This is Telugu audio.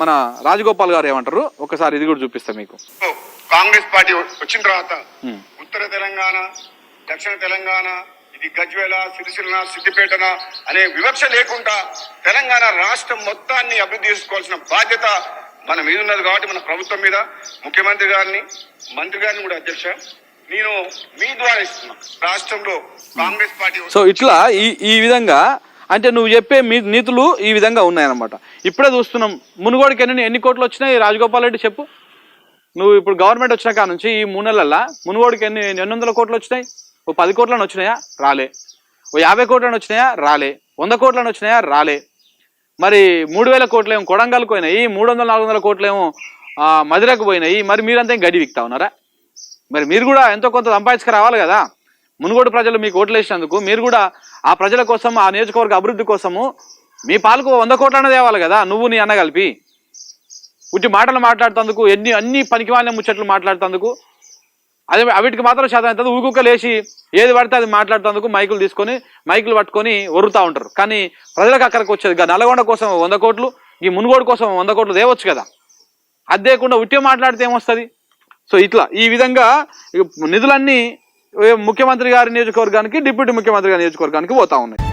మన రాజగోపాల్ గారు ఏమంటారు? ఒకసారి ఇది కూడా చూపిస్తా మీకు. కాంగ్రెస్ పార్టీ వచ్చిన తర్వాత. ఉత్తర తెలంగాణ దక్షిణ తెలంగాణ ఇది గజ్వేల సిరిసిల్ల సిద్దిపేటన అనే వివక్ష లేకుండా తెలంగాణ రాష్ట్రం మొత్తాన్ని అభివృద్ధి చేసుకోవాల్సిన బాధ్యత మన మీద ఉన్నది కాబట్టి మన ప్రభుత్వం మీద. ముఖ్యమంత్రి గారిని మంత్రి గారిని కూడా అధ్యక్ష నేను మీ ద్వారా ఇస్తున్నా. రాష్ట్రంలో కాంగ్రెస్ పార్టీ సో ఇట్లా ఈ ఈ విధంగా అంటే నువ్వు చెప్పే మీ నీతులు ఈ విధంగా ఉన్నాయన్నమాట. ఇప్పుడే చూస్తున్నాం మునుగోడికి ఎన్ని ఎన్ని కోట్లు వచ్చినాయి? రాజగోపాల్ రెడ్డి చెప్పు. నువ్వు ఇప్పుడు గవర్నమెంట్ వచ్చిన కాడ నుంచి ఈ మూడు నెలల్లో మునుగోడికి ఎన్ని ఎన్ని వందల కోట్లు వచ్చినాయి? ఓ పది కోట్లను వచ్చినాయా? రాలే. ఓ యాభై కోట్లను వచ్చినాయా? రాలే. వంద కోట్లను వచ్చినాయా? రాలే. మరి మూడు వేల కోట్లేమో కొడంగల్కి పోయినాయి మూడు వందల నాలుగు వందల కోట్లేమో ఆ, పోయినాయి. మరి మీరంతా గడి విక్తా ఉన్నారా? మరి మీరు కూడా ఎంతో కొంత సంపాదించుకు రావాలి కదా. మునుగోడు ప్రజలు మీకు ఓట్లు వేసినందుకు మీరు కూడా ఆ ప్రజల కోసం ఆ నియోజకవర్గ అభివృద్ధి కోసము మీ పాలకు వంద కోట్లనే తేవాలి కదా నువ్వు నీ అన్న కలిపి. ఉట్టి మాటలు మాట్లాడుతందుకు ఎన్ని అన్ని పనికిమాలిన ముచ్చట్లు మాట్లాడుతందుకు. అదే అవిటికి మాత్రం శాతం అవుతుంది. ఊకుక్క లేచి ఏది పడితే అది మాట్లాడుతందుకు మైకులు తీసుకొని మైకులు పట్టుకొని ఒరుతా ఉంటారు. కానీ ప్రజలకు అక్కడికి వచ్చేది నల్గొండ కోసం వంద కోట్లు ఈ మునుగోడు కోసం వంద కోట్లు తేవచ్చు కదా. అదేకుండా ఉట్టి మాట్లాడితే ఏమొస్తుంది? సో ఇట్లా ఈ విధంగా నిధులన్నీ ముఖ్యమంత్రి గారి నియోజకవర్గానికి డిప్యూటీ ముఖ్యమంత్రి గారి నియోజకవర్గానికి పోతా ఉన్నాయి.